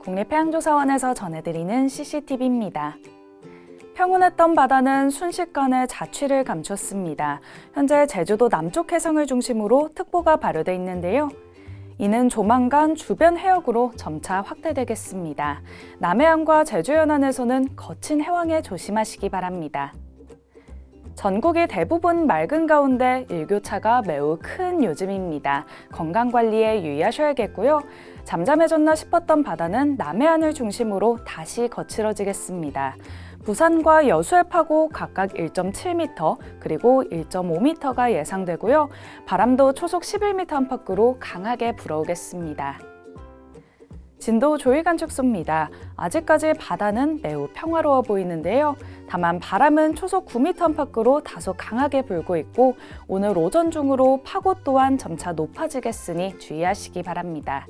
국립해양조사원에서 전해드리는 CCTV입니다. 평온했던 바다는 순식간에 자취를 감췄습니다. 현재 제주도 남쪽 해상을 중심으로 특보가 발효돼 있는데요. 이는 조만간 주변 해역으로 점차 확대되겠습니다. 남해안과 제주 연안에서는 거친 해왕에 조심하시기 바랍니다. 전국이 대부분 맑은 가운데 일교차가 매우 큰 요즘입니다. 건강 관리에 유의하셔야겠고요. 잠잠해졌나 싶었던 바다는 남해안을 중심으로 다시 거칠어지겠습니다. 부산과 여수의 파고 각각 1.7m 그리고 1.5m가 예상되고요. 바람도 초속 11m 안팎으로 강하게 불어오겠습니다. 진도 조일 관측소입니다. 아직까지 바다는 매우 평화로워 보이는데요. 다만 바람은 초속 9m 안팎으로 다소 강하게 불고 있고 오늘 오전 중으로 파고 또한 점차 높아지겠으니 주의하시기 바랍니다.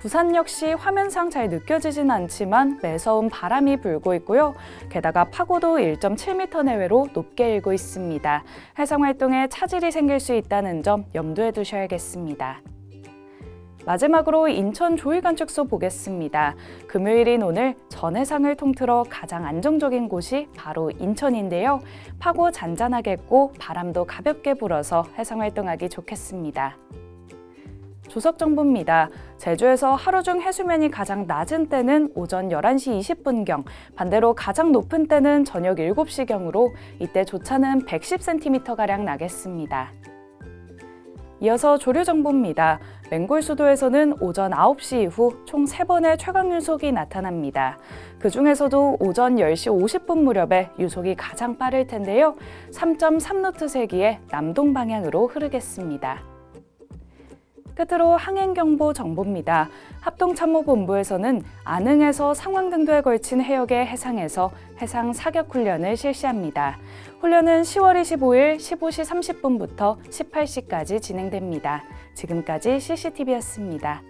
부산 역시 화면상 잘 느껴지진 않지만 매서운 바람이 불고 있고요. 게다가 파고도 1.7m 내외로 높게 일고 있습니다. 해상 활동에 차질이 생길 수 있다는 점 염두에 두셔야겠습니다. 마지막으로 인천 조일관측소 보겠습니다. 금요일인 오늘 전 해상을 통틀어 가장 안정적인 곳이 바로 인천인데요. 파고 잔잔하겠고 바람도 가볍게 불어서 해상 활동하기 좋겠습니다. 조석 정보입니다. 제주에서 하루 중 해수면이 가장 낮은 때는 오전 11시 20분경, 반대로 가장 높은 때는 저녁 7시경으로 이때 조차는 110cm가량 나겠습니다. 이어서 조류 정보입니다. 맹골 수도에서는 오전 9시 이후 총 3번의 최강 유속이 나타납니다. 그 중에서도 오전 10시 50분 무렵에 유속이 가장 빠를 텐데요. 3.3노트 세기의 남동 방향으로 흐르겠습니다. 끝으로 항행경보 정보입니다. 합동참모본부에서는 안흥에서 상황 등도에 걸친 해역의 해상에서 해상 사격 훈련을 실시합니다. 훈련은 10월 25일 15시 30분부터 18시까지 진행됩니다. 지금까지 CCTV였습니다.